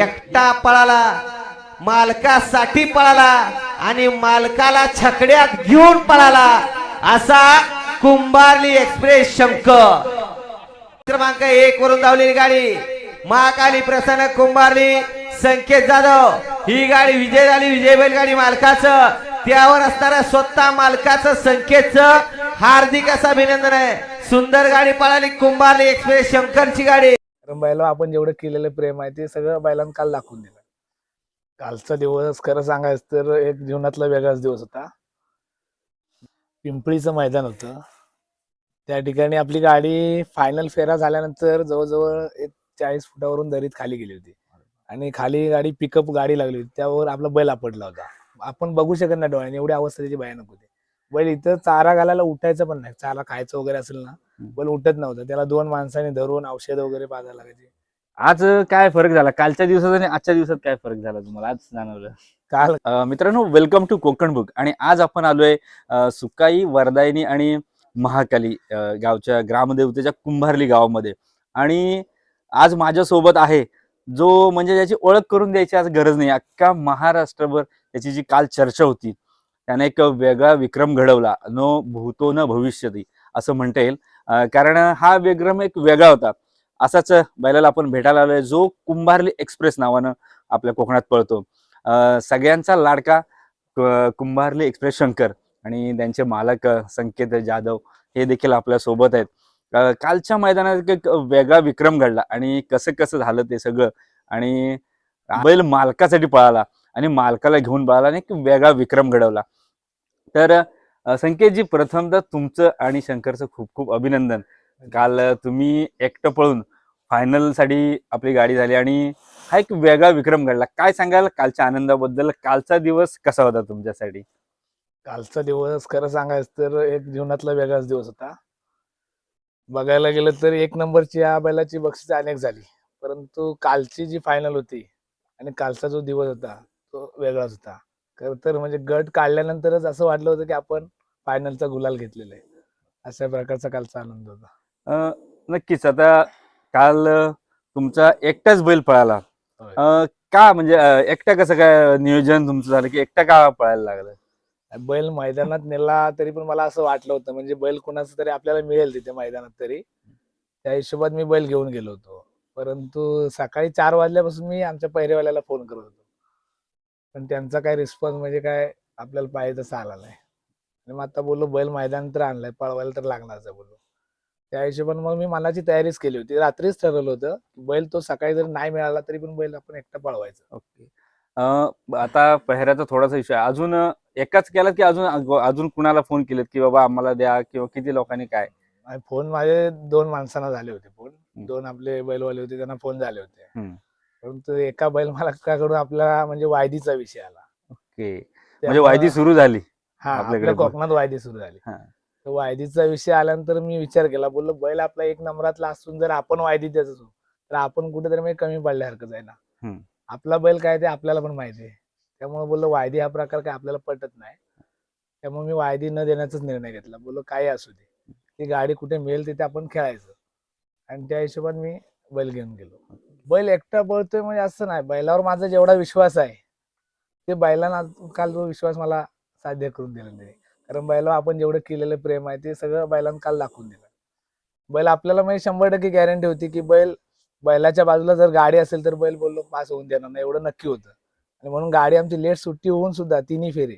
एकटा पळाला मालकासाठी पळाला आणि मालकाला छकड्यात घेऊन पळाला असा कुंभारली एक्सप्रेस शंख क्रमांक एक वरून धावलेली गाडी. महाकाली प्रसन्न कुंभारली संकेत जाधव. ही गाडी विजय झाली विजय बैलगाडी मालकाचं. त्यावर असणाऱ्या स्वतः मालकाचं संकेतचं हार्दिक असं अभिनंदन आहे. सुंदर गाडी पळाली कुंभारली एक्सप्रेस शंकरची गाडी. कारण बैलावर आपण जेवढं केलेलं प्रेम आहे ते सगळं बैलांना काल दाखवून दिलं. कालचा दिवस खरं सांगायचं तर एक जीवनातला वेगळाच दिवस होता. पिंपळीचं मैदान होतं. त्या ठिकाणी आपली गाडी फायनल फेरा झाल्यानंतर जवळजवळ एक चाळीस फुटावरून दरीत खाली गेली होती. आणि खाली गाडी पिकअप गाडी लागली होती. त्यावर आपला बैल आपडला होता. आपण बघू शकत नाही डोळ्याने. एवढी अवस्था त्याची भयानक होती. बैल इथं चारा घालायला उठायचं पण नाही. चारा खायचं वगैरे असेल ना बैल उठत नव्हतं. त्याला दोन माणसांनी धरून औषध वगैरे पाजायला लागायचे. आज काय फरक झाला? कालच्या दिवसात आणि आजच्या दिवसात काय फरक झाला तुम्हाला? आज जाणवलं. काल मित्रांनो वेलकम टू कोकण बुक आणि आज आपण आलोय सुकाई वरदायनी आणि महाकाली गावच्या ग्रामदेवतेच्या कुंभारली गावामध्ये. आणि आज माझ्यासोबत आहे जो म्हणजे ज्याची ओळख करून द्यायची आज गरज नाही. अख्खा महाराष्ट्रभर त्याची जी काल चर्चा होती त्याने एक वेगळा विक्रम घडवला. नो भूतो न भविष्यती असं म्हणता येईल. कारण हा विक्रम एक वेगळा होता. असाच बैलाला आपण भेटायला आलोय जो कुंभारली एक्सप्रेस नावानं आपल्या कोकणात पळतो. सगळ्यांचा लाडका कुंभारली एक्सप्रेस शंकर आणि त्यांचे मालक संकेत जाधव हे देखील आपल्यासोबत आहेत. कालच्या मैदानात एक वेगळा विक्रम घडला आणि कसं कसं झालं ते सगळं आणि बैल मालकासाठी पळाला आणि मालकाला घेऊन पळाला आणि एक वेगळा विक्रम घडवला. तर संकेतजी प्रथमतः तुमचं आणि शंकरचं खूप खूप अभिनंदन. काल तुम्ही एकटं पळून फायनलसाठी आपली गाडी झाली आणि हा एक वेगळा विक्रम घडला. काय सांगाल? कालच्या आनंदाबद्दल कालचा दिवस कसा होता तुमच्यासाठी? कालचा दिवस खरं सांगायचं तर एक जीवनातला वेगळाच दिवस होता. बघायला गेलं तर एक नंबरची या बैलाची बक्षीस अनेक झाली. परंतु कालची जी फायनल होती आणि कालचा जो दिवस होता तो वेगळाच होता. खरं तर म्हणजे गट काढल्यानंतरच असं वाटलं होतं की आपण फायनलचा गुलाल घेतलेला आहे. अशा प्रकारचा कालचा आनंद होता. नक्कीच. आता काल तुमचा एकटाच बैल पळाला. का म्हणजे एकटा कसं काय नियोजन तुमचं झालं की एकटा का पळायला लागलं? बैल मैदानात नेला तरी पण मला असं वाटलं होतं म्हणजे बैल कुणाचं तरी आपल्याला मिळेल तिथे मैदानात तरी. त्या हिशोबात मी बैल घेऊन गेलो होतो. परंतु सकाळी चार वाजल्यापासून मी आमच्या पहिरेवाल्याला फोन करत होतो. पण त्यांचा काय रिस्पॉन्स म्हणजे काय आपल्याला पाहिजे तसा आला नाही. आणि मग आता बोललो बैल मैदान तर आणलाय पळवायला तर लागणारच आहे बोललो. त्या हिशोबाने मग मी मनाची तयारीच केली होती. रात्रीच ठरवलं होतं बैल तो सकाळी जर नाही मिळाला तरी पण बैल आपण एकटा पळवायचा. ओके. अं, आता पहिऱ्याचा थोडासा विषय. आहे. अजून अं, एकाच केला की अजून अजून कुणाला फोन केलेत की बाबा आम्हाला द्या किंवा किती लोकांनी काय? आणि फोन माझे दोन माणसांना झाले होते फोन. दोन आपले बैलवाले होते त्यांना फोन झाले होते. हम्म. परंतु एका बैल मालकाकडून आपला म्हणजे वायदीचा विषय आला. ओके. म्हणजे वायदी सुरू झाली हा आपल्या. कोकणात वायदी सुरू झाली. हा. तर वायदीचा विषय आल्यानंतर मी विचार केला बोललो बैल आपला एक नंबरातला असून जर आपण वायदी देत असू तर आपण कुठेतरी म्हणजे कमी पडल्यासारखं आहे ना. आपला बैल काय ते आपल्याला पण माहिती आहे. त्यामुळे बोललो वायदी हा प्रकार काय आपल्याला पटत नाही. त्यामुळे मी वायदी न देण्याचाच निर्णय घेतला. बोललो काही असू दे. ती गाडी कुठे मिळेल तिथे आपण खेळायचं. आणि त्या हिशोबाने मी बैल घेऊन गेलो. बैल एकटा पळतोय म्हणजे असं नाही. बैलावर माझा जेवढा विश्वास आहे ते बैलांना काल तो विश्वास मला साध्य करून दिला नाही कारण बैलावर आपण जेवढं केलेलं प्रेम आहे ते सगळं बैलांना काल दाखवून दिलं. बैल आपल्याला म्हणजे शंभर टक्के गॅरंटी होती की बैल बैलाच्या बाजूला जर गाडी असेल तर बैल बोललो पास होऊन देणार नाही. एवढं नक्की होतं. आणि म्हणून गाडी आमची लेट सुट्टी होऊन सुद्धा तिन्ही फेरे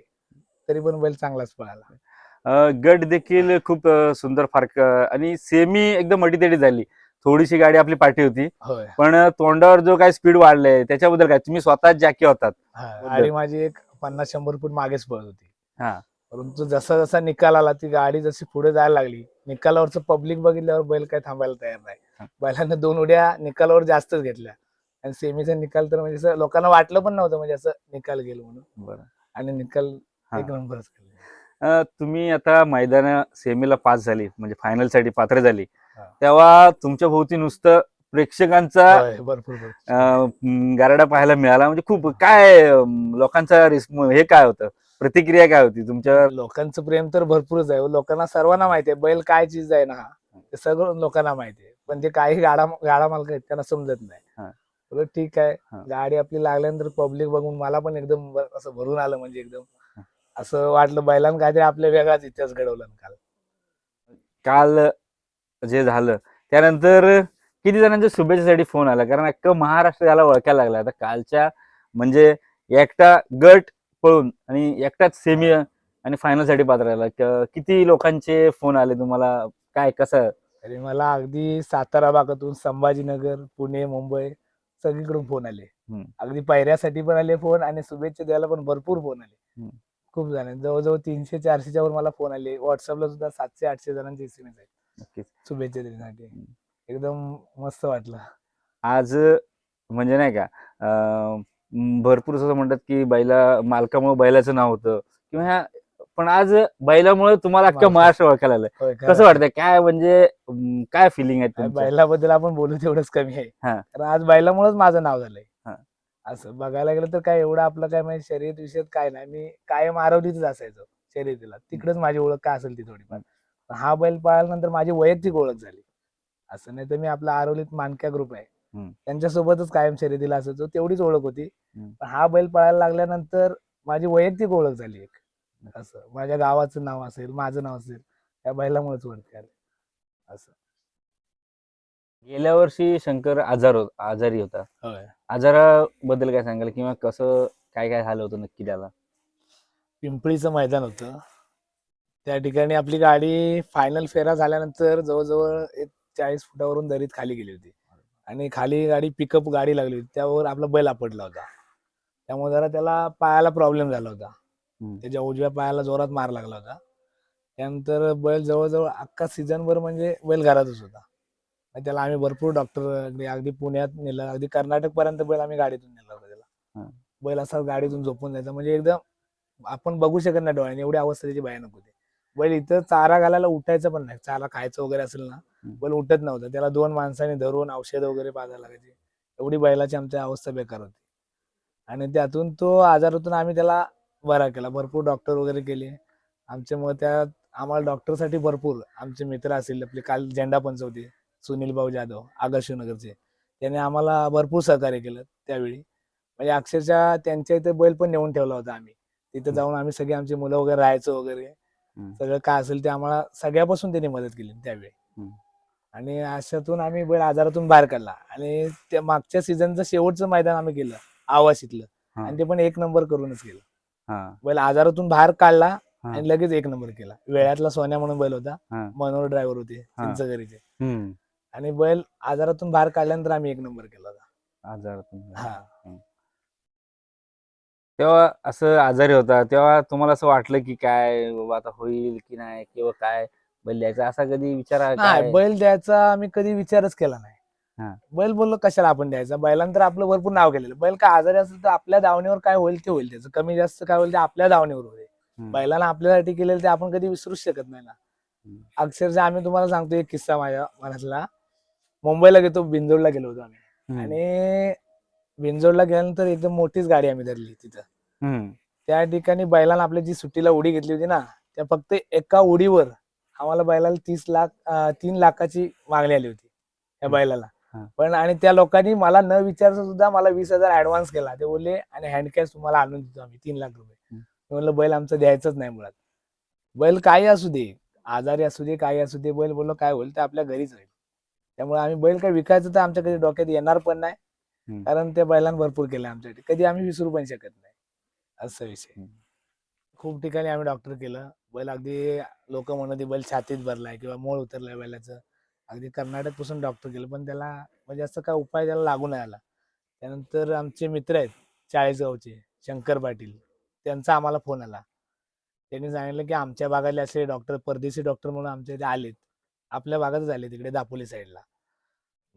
तरी पण बैल चांगलाच पळाला. गट देखील खूप सुंदर फारक आणि सेमी एकदम अटीतडी झाली. थोडीशी गाडी आपली पाठी होती. होय. पण तोंडावर जो काय स्पीड वाढलाय त्याच्याबद्दल काय? तुम्ही स्वतः जॅकी होतात. हा, गाडी माझी एक पन्नास शंभर फूट मागेच पळत होती. हा. परंतु जसा जसा निकाल आला ती गाडी जशी पुढे जायला लागली निकालावरचं पब्लिक बघितल्यावर बैल काय थांबायला तयार हा. नाही बैलानं दोन उड्या निकालावर जास्तच घेतल्या. आणि सेमीचा निकाल तर म्हणजे असं लोकांना वाटलं पण नव्हतं म्हणजे असं निकाल गेलो म्हणून. बरं. आणि निकाल हा. एक नंबरच केला अं, तुम्ही आता मैदान सेमीला पास झाली म्हणजे फायनलसाठी पात्र झाली. तेव्हा तुमच्या भोवती नुसतं प्रेक्षकांचा गारडा पाहायला मिळाला. म्हणजे खूप काय लोकांचा हे काय होतं? प्रतिक्रिया काय होती तुमच्या? लोकांचं प्रेम तर भरपूरच आहे. लोकांना सर्वांना माहिती आहे. बैल काय चीज आहे ना ते सगळं लोकांना माहिती आहे. पण ते काही गाडा गाडा मालक आहेत त्यांना समजत. नाही. ठीक आहे. गाडी आपली लागल्यानंतर पब्लिक बघून मला पण एकदम असं भरून आलं म्हणजे एकदम. असं वाटलं बैलांना काहीतरी आपल्या वेगळाच इतिहास घडवला काल. काल जे झालं. त्यानंतर किती जणांच्या शुभेच्छेसाठी फोन आला? कारण अख्खं महाराष्ट्र याला ओळखायला लागला आता कालच्या म्हणजे एकटा गट पळून आणि एकटाच सेमी आणि फायनलसाठी पात्र राहिला क- किती लोकांचे फोन आले तुम्हाला? काय कसं? तरी मला अगदी सातारा भागातून संभाजीनगर पुणे मुंबई सगळीकडून फोन आले. अगदी पायऱ्यासाठी पण आले फोन आणि शुभेच्छा द्यायला पण भरपूर फोन आले. खूप जण. जवळजवळ तीनशे चारशेच्या वर मला फोन आले. व्हॉट्सअपला सुद्धा सातशे आठशे जणांचे एस एम एस आहेत. नक्कीच. शुभेच्छा देण्यासाठी. एकदम मस्त वाटलं. आज म्हणजे नाही का अं, भरपूर असं म्हणतात की बैला मालकामुळे बैलाचं नाव होतं. किंवा ह्या पण आज बैलामुळे तुम्हाला अख्खं मालका- महाराष्ट्र ओळखायला होय का? कसं वाटतंय? काय म्हणजे अं, काय फिलिंग आहे आणि तुमचं? बैलाबद्दल आपण बोलू तेवढंच कमी आहे. हा. कारण आज बैलामुळेच माझं नाव झालंय. असं बघायला गेलं तर काय एवढं आपलं काय म्हणजे शर्यत विषयात काय नाही. मी कायम आरवलीतच असायचो शर्यतीला. तिकडेच माझी ओळख काय असेल ती थोडीफार. पण हा बैल पाळल्यानंतर माझी वैयक्तिक ओळख झाली. असं नाही तर मी आपला आरवलीत मानक्या ग्रुप आहे. त्यांच्यासोबतच कायम शर्यतीला असायचो तेवढीच ओळख होती. पण हा बैल पळायला लागल्यानंतर माझी वैयक्तिक ओळख झाली एक. असं माझ्या गावाचं नाव असेल माझं नाव असेल त्या बैलामुळेच ओळख झाली. असं. गेल्या वर्षी शंकर आजार होत आजारी होता. आजाराबद्दल काय सांगाल किंवा कसं काय काय झालं होतं नक्की त्याला? पिंपळीचं मैदान होतं. त्या ठिकाणी आपली गाडी फायनल फेरा झाल्यानंतर जवळजवळ एक चाळीस फुटावरून दरीत खाली गेली होती. आणि खाली गाडी पिकअप गाडी लागली होती. त्यावर आपला बैल आपटला होता. त्यामुळे जरा त्याला पायाला प्रॉब्लेम झाला होता. त्याच्या उजव्या पायाला जोरात मार लागला होता. त्यानंतर बैल जवळजवळ अख्खा सीझनभर म्हणजे बैल घरातच होता. त्याला आम्ही भरपूर डॉक्टर अगदी पुण्यात नेलं. अगदी कर्नाटक पर्यंत बैल आम्ही गाडीतून नेला होता त्याला. बैल असा गाडीतून झोपून जायचा. म्हणजे एकदम आपण बघू शकत नाही डोळ्याने. एवढी अवस्था त्याची भयानक होती. बैल इथं चारा घालायला उठायचं पण नाही. चारा खायचं वगैरे असेल ना. बैल उठत नव्हता. त्याला दोन माणसांनी धरून औषध वगैरे पाजायला लागायची. एवढी बैलाची आमची अवस्था बेकार होती. आणि त्यातून तो आजारातून आम्ही त्याला बरा केला. भरपूर डॉक्टर वगैरे केले. आमच्या मग त्यात आम्हाला डॉक्टरसाठी भरपूर आमचे मित्र असतील आपले काल झेंडा पंच होते सुनील भाऊ जाधव आदर्श नगरचे त्यांनी आम्हाला भरपूर सहकार्य केलं त्यावेळी. म्हणजे अक्षरशः त्यांच्या इथे बैल पण नेऊन ठेवला होता आम्ही. तिथे जाऊन आम्ही सगळे आमची मुलं वगैरे राहायचो वगैरे. सगळं काय असेल ते आम्हाला सगळ्यापासून त्यांनी मदत केली त्यावेळी. आणि अशातून आम्ही बैल आजारातून बाहेर काढला. आणि त्या मागच्या सीझनचं शेवटचं मैदान आम्ही केलं आवासीतलं. आणि ते पण एक नंबर करूनच केलं. बैल आजारातून बाहेर काढला. आणि लगेच एक नंबर केला. वेळातला सोन्या म्हणून बैल होता. मनोहर ड्रायव्हर होते. चिंचगरीचे हम्म. आणि बैल आजारातून बाहेर काढल्यानंतर आम्ही एक नंबर केला होता. आजारातून हा. तेव्हा असं आजारी होता तेव्हा तुम्हाला असं वाटलं की काय बाबा आता होईल की नाही किंवा काय बैल द्यायचा असा कधी विचार आहे नाही काय? बैल द्यायचा आम्ही कधी विचारच केला हा. नाही बैल बोललो कशाला आपण द्यायचा बैलांतर आपलं भरपूर नाव केलेलं बैल काय आजारी असेल तर आपल्या दावणीवर काय होईल ते होईल त्याचं कमी जास्त काय होईल ते आपल्या दावणीवर होईल हम्म. बैलाला आपल्यासाठी केलेलं ते आपण कधी विसरूच शकत नाही ना. अक्षरशः आम्ही तुम्हाला सांगतो एक किस्सा माझ्या मनातला मुंबईला गेलो बिंजोडला गेलो होतो आम्ही हम्म. आणि बिंजोडला गेल्यानंतर एकदम मोठीच गाडी आम्ही धरली तिथं. त्या ठिकाणी बैलाला आपली जी सुट्टीला उडी घेतली होती ना त्या फक्त एका उडीवर आम्हाला बैलाला तीस लाख तीन लाखाची मागणी आली होती त्या. बैलाला. पण आणि त्या लोकांनी मला न विचारता सुद्धा मला वीस हजार ऍडव्हान्स केला. ते बोलले आणि हँड कॅश तुम्हाला आणून देतो आम्ही तीन लाख रुपये. म्हणलं बैल आमचं द्यायचंच नाही मुळात. बैल काही असू दे आजारी असू दे काही असू दे बैल बोललो काय होईल ते आपल्या घरीच होईल त्यामुळे आम्ही बैल काय विकायचं तर आमच्या कधी डोक्यात येणार पण नाही. कारण त्या बैलांना भरपूर केलं आमच्यासाठी. कधी आम्ही विसरू पण शकत नाही. असा विषय. खूप ठिकाणी आम्ही डॉक्टर केलं. बैल अगदी लोक म्हणत बैल छातीत भरलाय किंवा मोळ उतरलाय बैलाचं. अगदी कर्नाटकपासून डॉक्टर केलं. पण त्याला म्हणजे असं काय उपाय त्याला लागू नाही आला. त्यानंतर आमचे मित्र आहेत चाळीसगावचे शंकर पाटील. त्यांचा आम्हाला फोन आला. त्यांनी सांगितलं की आमच्या भागातले असे डॉक्टर परदेशी डॉक्टर म्हणून आमच्या इथे आलेत. आपल्या भागातच आले तिकडे दापोली साईडला.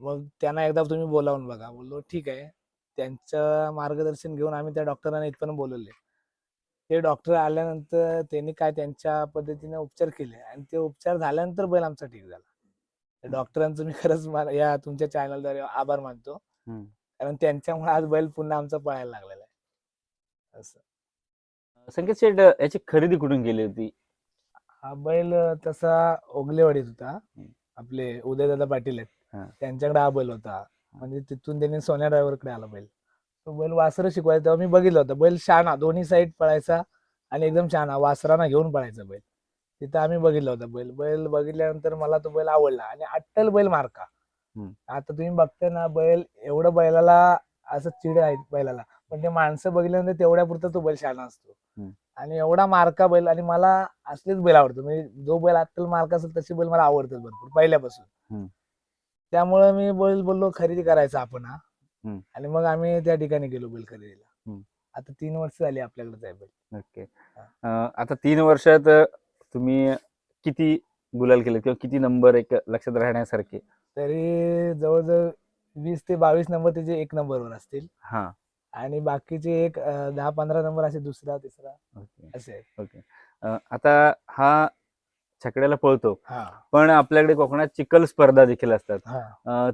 मग त्यांना एकदा तुम्ही बोलावून बघा. बोललो ठीक आहे. त्यांचं मार्गदर्शन घेऊन आम्ही त्या डॉक्टरांना इथपर्यंत बोलवले. ते डॉक्टर आल्यानंतर त्यांनी काय त्यांच्या पद्धतीने उपचार केले आणि ते उपचार झाल्यानंतर बैल आमचा ठीक झाला. डॉक्टरांचं मी खरंच या तुमच्या चॅनलद्वारे आभार मानतो. कारण त्यांच्यामुळे आज बैल पुन्हा आमचा पळायला लागलेला आहे. असं. संकेत शेठ याची खरेदी कुठून केली होती? हा बैल तसा ओगलेवाडीत होता. आपले उदयदादा पाटील. आहेत. त्यांच्याकडे हा बैल होता. म्हणजे तिथून त्यांनी सोन्या ड्रायव्हरकडे आला बैल. तो बैल वासरं शिकवायचा. तेव्हा मी बघितलं होतं बैल शहाणा दोन्ही साईड पळायचा आणि एकदम शहाणा वासरांना घेऊन पळायचा बैल. तिथं आम्ही बघितलं होतं बैल. बैल बघितल्यानंतर मला तो बैल आवडला आणि अट्टल बैल मारका. आता तुम्ही बघताय ना बैल एवढं बैलाला असं चिड आहे बैलाला. पण ते माणसं बघितल्यानंतर तेवढ्या पुरता तो बैल शहाणा असतो. आणि एवढा मारका बैल आणि मला असलेच बैल आवडतो. म्हणजे जो बैल अट्टल मारका असेल तसे बैल मला आवडतात भरपूर पहिल्यापासून. त्यामुळे मी बैल बोललो खरेदी करायचा आपण हा. हम्म. आणि मग आम्ही त्या ठिकाणी गेलो बैल खरेदीला. हम्म. आता तीन वर्ष झाली आपल्याकडे आहे बैल. ओके. अं, आता तीन वर्षात अं, तुम्ही किती गुलाल केले किंवा किती नंबर एक लक्षात राहण्यासारखे? तरी जवळजवळ वीस ते बावीस नंबर त्याचे एक नंबरवर असतील. हा. आणि बाकीचे एक अं, दहा पंधरा नंबर असे दुसरा तिसरा ओके. असे आहेत. अं, आता हा छकड्याला पळतो. पण आपल्याकडे कोकणात चिखल स्पर्धा देखील असतात.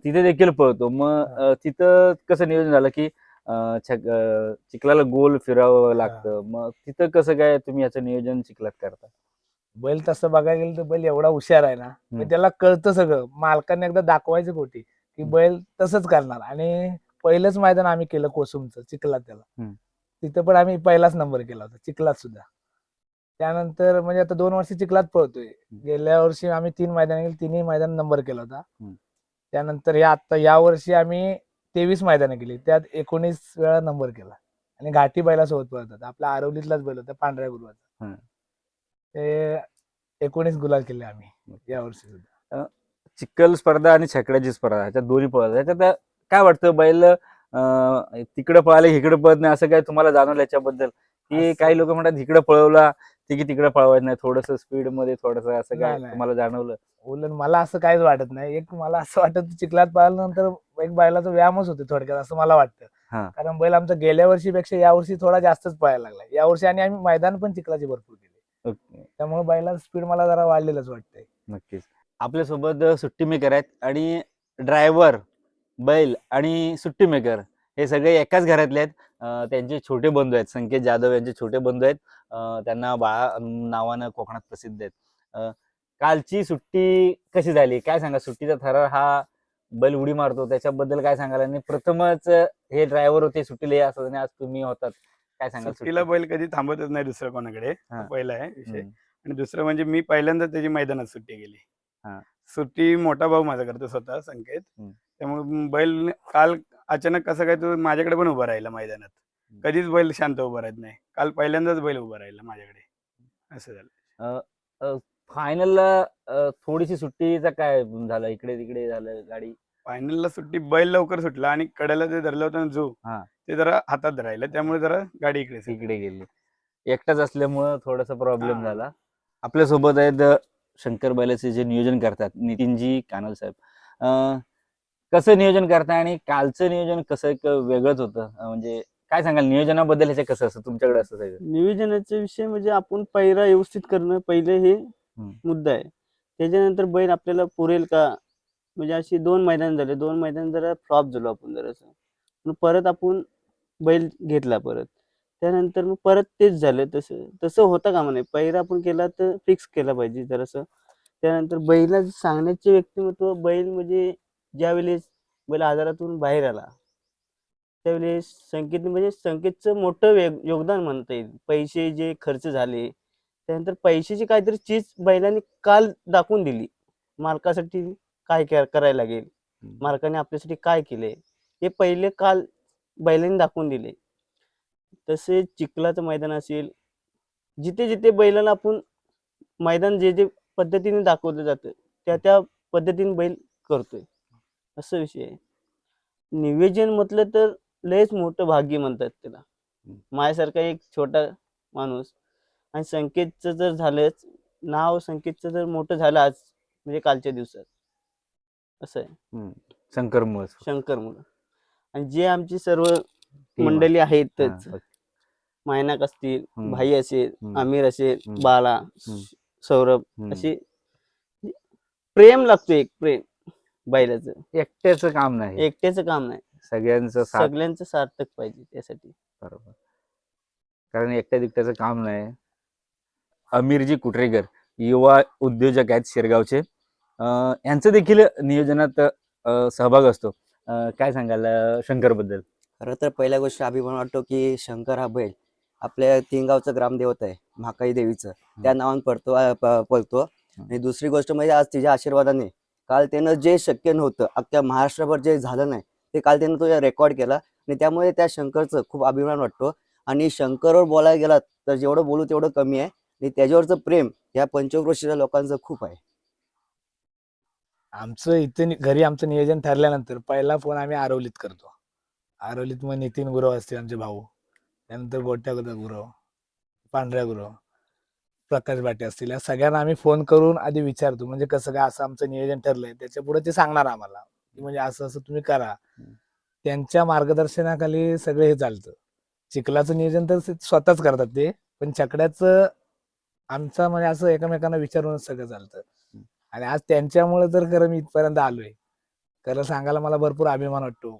तिथे देखील पळतो. मग तिथं कसं नियोजन झालं की चिखलाला गोल फिरावं लागतं. मग तिथं कसं काय तुम्ही याचं नियोजन चिखलात करता? बैल तसं बघायला गेलं तर बैल एवढा हुशार आहे ना त्याला कळतं सगळं. मालकाने एकदा दाखवायचं कोटी की. बैल तसंच करणार. आणि पहिलंच मैदान आम्ही केलं कोसुमचं चिखलात त्याला. तिथं पण आम्ही पहिलाच नंबर केला होता चिखलात सुद्धा. त्यानंतर म्हणजे आता दोन वर्ष चिखलात पळतोय. गेल्या वर्षी आम्ही तीन मैदान केली तिन्ही मैदान नंबर केला होता. त्यानंतर या आता या वर्षी आम्ही तेवीस मैदानं केली त्यात एकोणीस वेळा नंबर केला. आणि घाटी बैलासोबत पळत होता आपला आरवलीतलाच बैल होता पांढऱ्या गुरुवाचा. ते एकोणीस गुलाल केले आम्ही या वर्षी सुद्धा. चिखल स्पर्धा आणि छकड्याची स्पर्धा ह्याच्यात दोन्ही पळतात ह्याच्यात काय वाटतं बैल तिकडं पळाले इकडे पळत नाही असं काय तुम्हाला जाणवलं याच्याबद्दल? की काही लोक म्हणतात इकडे पळवला ते की तिकडे पळवायचं नाही थोडस स्पीडमध्ये थोडस असं काय नाही. तुम्हाला जाणवलं? उलट मला असं काहीच वाटत नाही. एक मला असं वाटत चिखलात पाहिल्यानंतर एक बैलाचा व्यायामच होते थोडक्यात असं मला हा. वाटतं कारण बैल आमचा गेल्या वर्षीपेक्षा या वर्षी थोडा जास्तच पळायला लागला. या वर्षी आणि आम्ही मैदान पण चिखलाची भरपूर केले. ओके. त्यामुळे बैलाचं स्पीड मला जरा वाढलेलंच वाटतंय. नक्कीच. आपल्यासोबत सुट्टी मेकर आहेत आणि ड्रायव्हर बैल आणि सुट्टी मेकर हे सगळे एकाच घरातले आहेत. त्यांचे छोटे बंधू आहेत. संकेत जाधव यांचे छोटे बंधू आहेत. त्यांना बाळा नावानं कोकणात प्रसिद्ध आहेत. कालची सुट्टी कशी झाली? काय सांगा? सुट्टीचा थरार हा बैल उडी मारतो. त्याच्याबद्दल काय सांगाल? आणि प्रथमच हे ड्रायव्हर होते सुट्टीला या असं आणि आज तुम्ही होतात. काय सांगाल सुट्टीला बैल कधी थांबतच नाही दुसरं कोणाकडे. पहिला आहे विषय. आणि दुसरं म्हणजे मी पहिल्यांदा त्याची मैदानात सुट्टी गेली. सुट्टी मोठा भाऊ माझा करतो स्वतः संकेत. त्यामुळे बैल काल अचानक कसं काय तो माझ्याकडे पण उभा राहिला मैदानात. कधीच बैल शांत उभा राहत नाही. काल पहिल्यांदाच बैल उभा राहिला माझ्याकडे. असं झालं. फायनलला थोडीशी सुट्टीचा काय झालं? इकडे तिकडे झालं गाडी? फायनलला सुट्टी बैल लवकर सुटला आणि कड्याला ते धरलं होतं ना जो हा. ते जरा हातात राहिलं. त्यामुळे जरा गाडी इकडे. इकडे गेली. एकटाच असल्यामुळं थोडासा प्रॉब्लेम. झाला. आपल्यासोबत आहेत शंकर बैलाचे जे नियोजन करतात नितीनजी कानल साहेब. अं, कसं नियोजन करता आणि कालचं नियोजन कसं एक वेगळंच होतं? म्हणजे काय सांगाल? नियोजनाबद्दल ह्याचे कसं असतं? तुमच्याकडे असं सगळं? नियोजनाचा विषय म्हणजे आपण पैरा व्यवस्थित करणं पहिले हे मुद्दा आहे. त्याच्यानंतर बैल आपल्याला पुरेल का? म्हणजे अशी दोन मैदान झाले. दोन मैदान जरा फ्लॉप झालो आपण जरासं. मग परत आपण बैल घेतला परत. त्यानंतर मग परत तेच झालं. तसं तसं होता कामा नाही पैरा आपण केला तर फिक्स केला पाहिजे जरासं. त्यानंतर बैला सांगण्याचे व्यक्तिमत्व बैल म्हणजे ज्यावेळेस बैल आजारातून बाहेर आला त्यावेळेस संकेत म्हणजे संकेतचं मोठं योगदान म्हणता येईल. पैसे जे खर्च झाले त्यानंतर पैशाची काहीतरी चीज बैलांनी काल दाखवून दिली. मालकासाठी काय कर- करायला लागेल? मालकाने आपल्यासाठी काय केले? हे पहिले काल बैलांनी दाखवून दिले. तसे चिखलाचं मैदान असेल जिथे जिथे बैलाला आपण मैदान जे जे पद्धतीने दाखवलं जातं त्या त्या पद्धतीने बैल करतोय. असं विषय आहे. नियोजन म्हटलं तर लयच मोठं भाग्य म्हणतात त्याला. माझ्यासारखा एक छोटा माणूस आणि संकेतचं जर झालंच नाव संकेतचं जर मोठं झालं आज म्हणजे कालच्या दिवसात. असं आहे. शंकर मुळे शंकर मुलं आणि जे आमची सर्व मंडळी आहेतच. मायनाक असतील. भाई असेल. आमिर असेल. बाला. सौरभ असे प्रेम लागतो एक प्रेम. बैलाचं. एकट्याचं काम नाही. एकट्याचं काम नाही. सगळ्यांचं साथ सगळ्यांचं सार्थक पाहिजे त्यासाठी. बरोबर. कारण एकट्या दिकट्याचं काम नाही. अमीरजी कुटरेकर युवा उद्योजक आहेत शिरगावचे. अं, यांचं देखील नियोजनात अं, सहभाग असतो. अं, काय सांगाल शंकरबद्दल खरं तर पहिल्या गोष्ट अभिमान वाटतो की शंकर हा बैल आपल्या तीन गावचं ग्रामदेवत आहे महाकाई देवीचं. त्या नावाने पडतो अं, प- पळतो. आणि दुसरी गोष्ट म्हणजे आज तिच्या आशीर्वादाने काल त्यानं जे शक्य नव्हतं अख्ख्या महाराष्ट्रभर जे झालं नाही ते काल त्यानं तो रेकॉर्ड केला. आणि त्यामुळे त्या शंकरचं खूप अभिमान वाटतो. आणि शंकरवर बोलायला गेलात तर जेवढं बोलू तेवढं कमी आहे. आणि त्याच्यावरचं प्रेम या पंचक्रोशीच्या लोकांचं खूप आहे. आमचं इथे घरी आमचं नियोजन ठरल्यानंतर पहिला फोन आम्ही आरवलीत करतो. आरवलीत मग नितीन गुरव असतील आमचे भाऊ. त्यानंतर गोट्या गुरव पांढऱ्या गुरव. प्रकाश बाटे असतील. या सगळ्यांना आम्ही फोन करून आधी विचारतो. म्हणजे कसं काय असं आमचं नियोजन ठरलंय. त्याच्या पुढे ते सांगणार आम्हाला. की म्हणजे असं असं तुम्ही करा. त्यांच्या मार्गदर्शनाखाली सगळे हे चालतं. चिखलाचं नियोजन तर स्वतःच करतात ते. पण चकड्याचं आमचं म्हणजे असं एकमेकांना विचारूनच सगळं चालतं. आणि आज त्यांच्यामुळे तर खरं मी इथपर्यंत आलोय. खरं सांगायला मला भरपूर अभिमान वाटतो.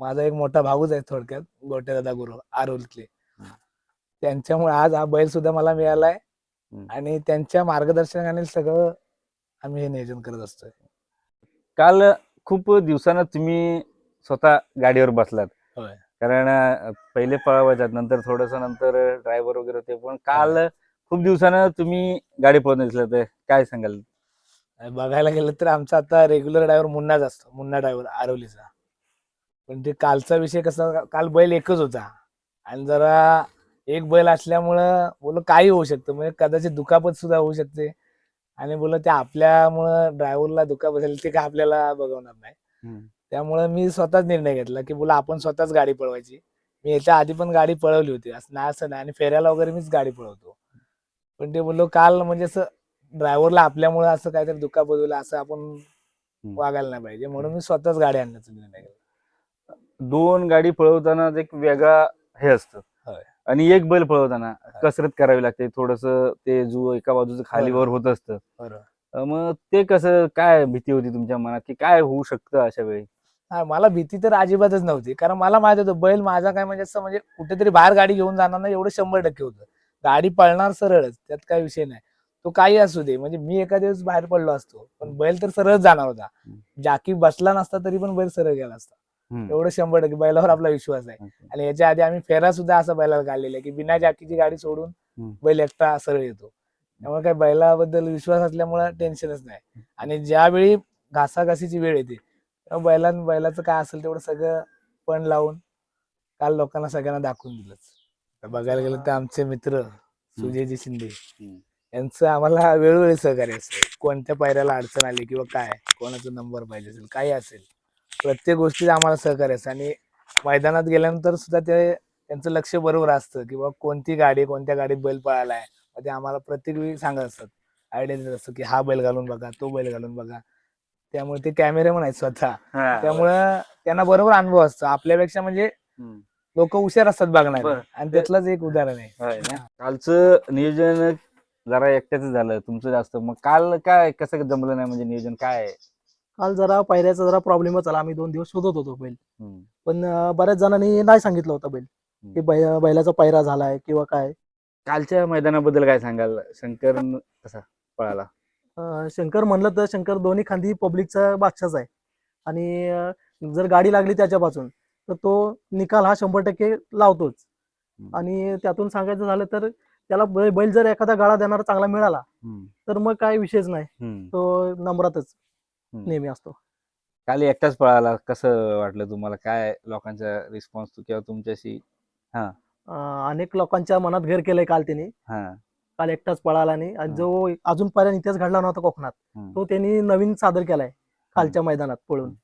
माझा एक मोठा भाऊच आहे थोडक्यात गोट्या दादा गुरु आरोलीतले त्यांच्यामुळे आज हा बैल सुद्धा मला मिळालाय. आणि त्यांच्या मार्गदर्शनाने सगळं आम्ही हे नियोजन करत असतोय. काल खूप दिवसानं तुम्ही स्वतः गाडीवर बसलात. होय. कारण पहिले पळवायच्यात नंतर थोडस नंतर ड्रायव्हर वगैरे होते पण काल खूप दिवसानं तुम्ही गाडी पळवून दिसलं तर काय सांगाल? बघायला गेलं तर आमचा आता रेग्युलर ड्रायव्हर मुन्नाच असतो मुन्ना ड्रायव्हर आरवलीचा. पण ते कालचा विषय कसा काल बैल एकच होता. आणि जरा एक बैल असल्यामुळं बोल काही होऊ शकतं. म्हणजे कदाचित दुखापत सुद्धा होऊ शकते. आणि बोल ते आपल्यामुळं ड्रायव्हरला दुखापत झाली ते काय आपल्याला बघवणार नाही. त्यामुळं मी स्वतःच निर्णय घेतला की बोला आपण स्वतःच गाडी पळवायची. मी याच्या आधी पण गाडी पळवली होती. असं नाही असं नाही. आणि फेऱ्याला वगैरे मीच गाडी पळवतो. पण ते बोललो काल म्हणजे असं ड्रायव्हरला आपल्यामुळं असं काहीतरी दुखापत होईल असं आपण वागायला नाही पाहिजे. म्हणून मी स्वतःच गाडी आणण्याचा निर्णय घेतला. दोन गाडी पळवताना एक वेगळा हे असतं. आणि एक बैल पळवताना कसरत करावी लागते. थोडस ते जो एका बाजूचं खाली वर होत असतं. मग ते कसं काय भीती होती तुमच्या मनात? की काय होऊ शकतं अशा वेळी? मला भीती तर अजिबातच नव्हती. कारण मला माहीत होतं बैल माझा काय म्हणजे असं म्हणजे कुठेतरी बाहेर गाडी घेऊन जाणार ना एवढं शंभर टक्के होतं. गाडी पळणार सरळच त्यात काही विषय नाही. तो काही असू दे म्हणजे मी एका दिवस बाहेर पडलो असतो पण बैल तर सरळच जाणार होता. जाकी बसला नसता तरी पण बैल सरळ गेला असता. एवढं शंभर टक्के बैलावर आपला विश्वास आहे. आणि याच्या आधी आम्ही फेरा सुद्धा असा बैलाला काढलेला आहे की बिना जाकीची गाडी सोडून. बैल एकटा सरळ येतो. त्यामुळे काय बैलाबद्दल विश्वास असल्यामुळे टेन्शनच नाही. आणि ज्यावेळी घासाघासीची वेळ येते तेव्हा बैलां बैलाचं काय असेल तेवढं सगळं पण लावून काल लोकांना सगळ्यांना दाखवून दिलंच. तर बघायला गेलं तर आमचे मित्र सुजयजी शिंदे यांचं आम्हाला वेळोवेळी सहकार्य असतं कोणत्या पायऱ्याला अडचण आली किंवा काय कोणाचा नंबर पाहिजे असेल काही असेल. प्रत्येक गोष्टीत आम्हाला सहकार्य असतं आणि मैदानात गेल्यानंतर सुद्धा ते त्यांचं लक्ष बरोबर असतं किंवा कोणती गाडी कोणत्या गाडीत बैल पळालाय मग ते आम्हाला प्रत्येक वेळी सांगत असतात आयडिया देत असतं की हा बैल घालून बघा तो बैल घालून बघा त्यामुळे ते कॅमेरे आहेत स्वतः. त्यामुळं त्यांना बरोबर अनुभव असतो आपल्यापेक्षा म्हणजे. लोक हुशार असतात बघणार. आणि त्यातलंच एक उदाहरण आहे? कालचं नियोजन जरा एकट्याच झालं तुमचं जास्त मग काल काय कसं जमलं नाही म्हणजे नियोजन काय आहे? काल जरा पायऱ्याचा जरा प्रॉब्लेमच आला आम्ही दोन दिवस शोधत होतो बैल हम्म. पण अं, बऱ्याच जणांनी नाही सांगितलं होतं बैल की बै- बैलाचा पायरा झालाय किंवा काय कालच्या मैदानाबद्दल काय सांगाल शंकर न- कसा पळाला अं, शंकर म्हणलं तर शंकर दोन्ही खांदी पब्लिकचा बादशाच आहे आणि अं, जर गाडी लागली त्याच्यापासून तर तो निकाल हा शंभर टक्के लावतोच हम्म. आणि त्यातून सांगायचं झालं तर त्याला बै- बैल जर एखादा गाळा देणारा चांगला मिळाला हम्म. तर मग काय विषयच नाही हम्म. तो नंबरातच हम्म. नेहमी असतो. काल एकटाच पळाला. कसं वाटलं तुम्हाला? काय लोकांचा रिस्पॉन्स किंवा तुमच्याशी? अनेक लोकांच्या मनात घर केलंय काल त्यांनी हा. काल एकटाच पळाला नाही आणि जो अजूनपर्यंत इतिहास घडला नव्हता कोकणात. तो त्यांनी नवीन सादर केलाय कालच्या मैदानात पळून.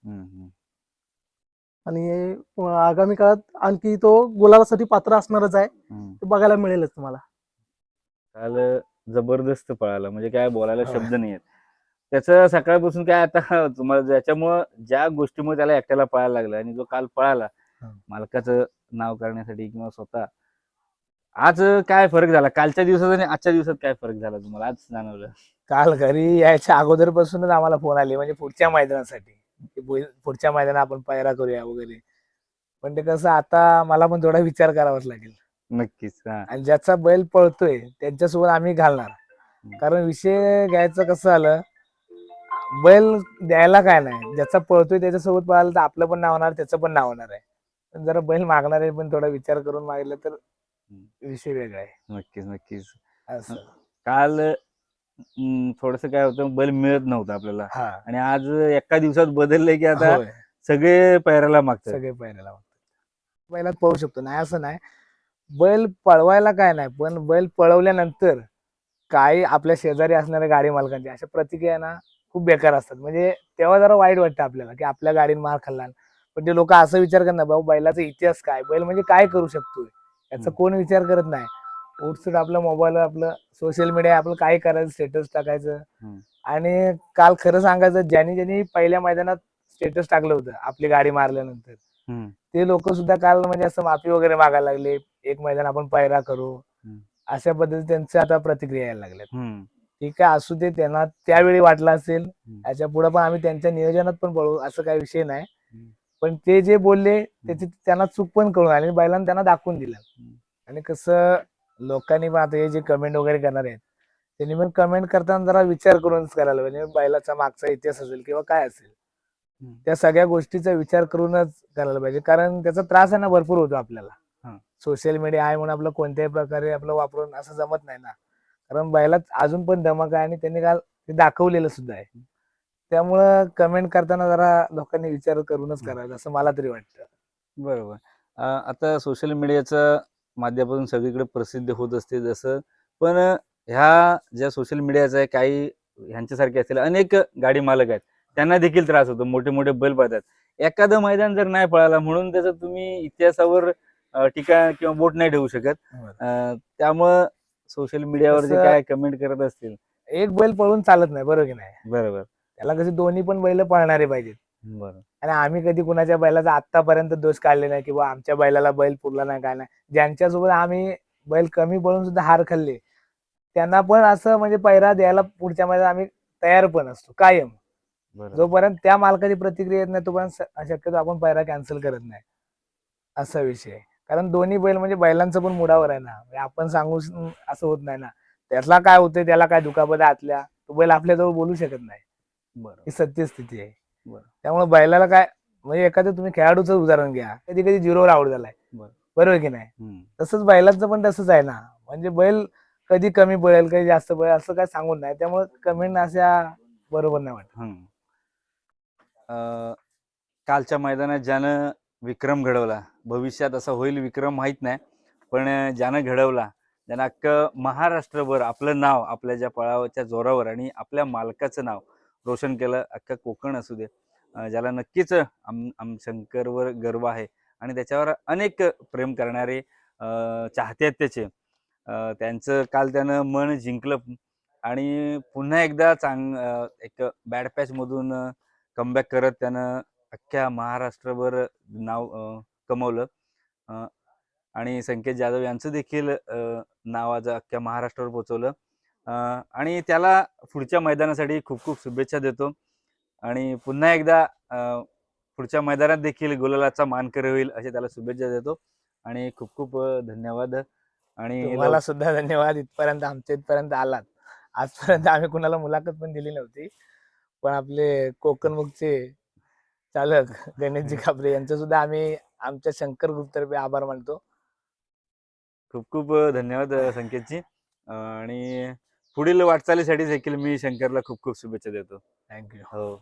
आणि आगामी काळात आणखी तो गुलालासाठी पात्र असणारच आहे. ते बघायला मिळेलच तुम्हाला. काल जबरदस्त पळाला. म्हणजे काय बोलायला होय. शब्द नाही आहेत त्याचं सकाळपासून काय आता तुम्हाला ज्याच्यामुळं ज्या गोष्टीमुळे त्याला एकट्याला पळायला लागलं आणि जो काल पळाला. मालकाचं नाव करण्यासाठी किंवा स्वतः आज काय फरक झाला? कालच्या दिवसात आणि आजच्या दिवसात काय फरक झाला तुम्हाला? आज जाणवलं. काल घरी यायच्या अगोदरपासूनच आम्हाला फोन आले म्हणजे पुढच्या मैदानासाठी. पुढच्या मैदानात आपण पायरा करूया वगैरे. पण ते कसं आता मला पण थोडा विचार करावाच लागेल. नक्कीच आणि ज्याचा बैल पळतोय त्यांच्यासोबत आम्ही घालणार. कारण विषय घ्यायचं कसं आलं बैल द्यायला काय नाही. ज्याचा पळतोय त्याच्यासोबत पळाला तर आपलं पण नाव होणार त्याचं पण नाव होणार आहे. पण जरा बैल मागणार आहे पण थोडा विचार करून मागितलं तर विषय वेगळा आहे. नक्कीच नक्कीच. असं. काल थोडस काय होतं बैल मिळत नव्हतं आपल्याला. हा. आणि आज एका दिवसात बदललंय की आता होय. सगळे पैराला मागतात. सगळे पहिल्याला वागतात बैलात पळू शकतो नाही असं नाही. बैल पळवायला काय नाही पण बैल पळवल्यानंतर काही आपल्या शेजारी असणाऱ्या गाडी मालकांची अशा प्रतिक्रिया ना खूप बेकार असतात म्हणजे तेव्हा जरा वाईट वाटतं आपल्याला की आपल्या गाडीने मार खाल्ला पण ते लोक असं विचार करणार बाबा बैलाचा इतिहास काय बैल म्हणजे काय करू शकतोय याचा. कोण विचार करत नाही उठसूट आपलं मोबाईलवर आपलं सोशल मीडिया आपलं काय करायचं स्टेटस टाकायचं. आणि काल खरं सांगायचं ज्यांनी ज्यांनी पहिल्या मैदानात स्टेटस टाकलं होतं आपली गाडी मारल्यानंतर. ते लोक सुद्धा काल म्हणजे असं माफी वगैरे मागायला लागले एक मैदान आपण पायरा करू. अशा पद्धतीने त्यांच्या आता प्रतिक्रिया यायला लागल्यात हम्म. ठीक आहे असू दे त्यांना त्यावेळी वाटलं असेल. याच्यापुढे पण आम्ही त्यांच्या नियोजनात पण पळू असं काही विषय नाही. पण ते जे बोलले त्याची त्यांना चूक पण कळून आली बैलांना त्यांना दाखवून दिलं. आणि कसं लोकांनी पण आता हे जे कमेंट वगैरे करणार आहेत त्यांनी पण कमेंट करताना जरा विचार करूनच करायला पाहिजे बैलाचा मागचा इतिहास असेल किंवा काय असेल. त्या सगळ्या गोष्टीचा विचार करूनच करायला पाहिजे कारण त्याचा त्रास आहे ना भरपूर होतो आपल्याला. सोशल मीडिया आहे म्हणून आपलं कोणत्याही प्रकारे आपलं वापरून असं जमत नाही ना कारण बैलात अजून पण धमक आहे आणि त्यांनी काल ते दाखवलेलं सुद्धा आहे. त्यामुळं कमेंट करताना जरा लोकांनी विचार करूनच करायला असं मला तरी वाटतं. बरोबर. आता सोशल मीडियाच्या माध्यमातून सगळीकडे प्रसिद्ध होत असते जसं पण ह्या ज्या सोशल मीडियाचा आहे काही ह्यांच्यासारखे असतील अनेक गाडी मालक आहेत. त्यांना देखील त्रास होतो मोठे मोठे बैल पाहतात एखादं मैदान जर नाही पळाला म्हणून त्याचं तुम्ही इतिहासावर टीका किंवा बोट नाही ठेवू शकत. अं, त्यामुळं सोशल मीडियावर जे तसं- काय कमेंट करत असतील? एक बैल पळून चालत नाही बरोबर की नाही? बरोबर. त्याला कसे दोन्ही पण बैल पळणारे पाहिजेत. बरोबर आणि आम्ही कधी कुणाच्या बैलाचा आतापर्यंत दोष काढले नाही किंवा आमच्या बैलाला बैल पुरला नाही काय नाही. ज्यांच्यासोबत आम्ही बैल कमी पळून सुद्धा हार खाल्ले त्यांना पण असं म्हणजे पैरा द्यायला पुढच्या महिन्यात आम्ही तयार पण असतो कायम. जोपर्यंत त्या मालकाची प्रतिक्रिया येत नाही तोपर्यंत स- शक्यतो आपण पैरा कॅन्सल करत नाही. असा विषय आहे. कारण दोन्ही बैल म्हणजे बैलांचं पण मुडावर आहे ना. म्हणजे आपण सांगू असं होत नाही ना. त्यातला काय होतंय त्याला काय दुखापत आहे आतल्या तो बैल आपल्याजवळ बोलू शकत नाही. बरोबर ही सत्यस्थिती आहे. बरं. त्यामुळे बैलाला काय म्हणजे एखादं तुम्ही खेळाडूचं उदाहरण घ्या. कधी कधी झिरोवर आउट झालाय. बरं. बरोबर की नाही. तसंच बैलांचं पण तसंच आहे ना. म्हणजे बैल कधी कमी पळेल कधी जास्त पळेल असं काय सांगून नाही. त्यामुळे कमेंट अशा बरोबर नाही वाटत. कालच्या मैदानात ज्यानं विक्रम घडवला भविष्यात असा होईल विक्रम माहीत नाही. पण ज्यानं घडवला ज्यानं अख्खं महाराष्ट्रभर आपलं नाव आपल्या ज्या पळावाच्या जोरावर आणि आपल्या मालकाचं नाव रोशन केलं अख्खं कोकण असू दे ज्याला नक्कीच आम आम शंकरवर गर्व आहे. आणि त्याच्यावर अनेक प्रेम करणारे चाहते आहेत त्याचे. त्यांचं काल त्यानं मन जिंकलं आणि पुन्हा एकदा चांग एक बॅड पॅचमधून कमबॅक करत त्यानं अख्ख्या महाराष्ट्रभर नाव कमवलं. आणि संकेत जाधव यांचं देखील नाव आज अख्ख्या महाराष्ट्रावर पोचवलं. आणि त्याला पुढच्या मैदानासाठी खूप खूप शुभेच्छा देतो. आणि पुन्हा एकदा पुढच्या मैदानात देखील गुलालाचा मानकरी होईल असे त्याला शुभेच्छा देतो. आणि खूप खूप धन्यवाद. आणि तुम्हाला सुद्धा धन्यवाद. इथपर्यंत आमच्या इथपर्यंत आलात. आजपर्यंत आम्ही कुणाला मुलाखत पण दिली नव्हती. पण आपले कोकणमुखचे चालक गणेशजी खापरे यांचं सुद्धा आम्ही आमच्या शंकर ग्रुपतर्फे आभार मानतो. खूप खूप धन्यवाद संकेतजी. आणि पुढील वाटचालीसाठी देखील मी शंकरला खूप खूप शुभेच्छा देतो. थँक्यू हो.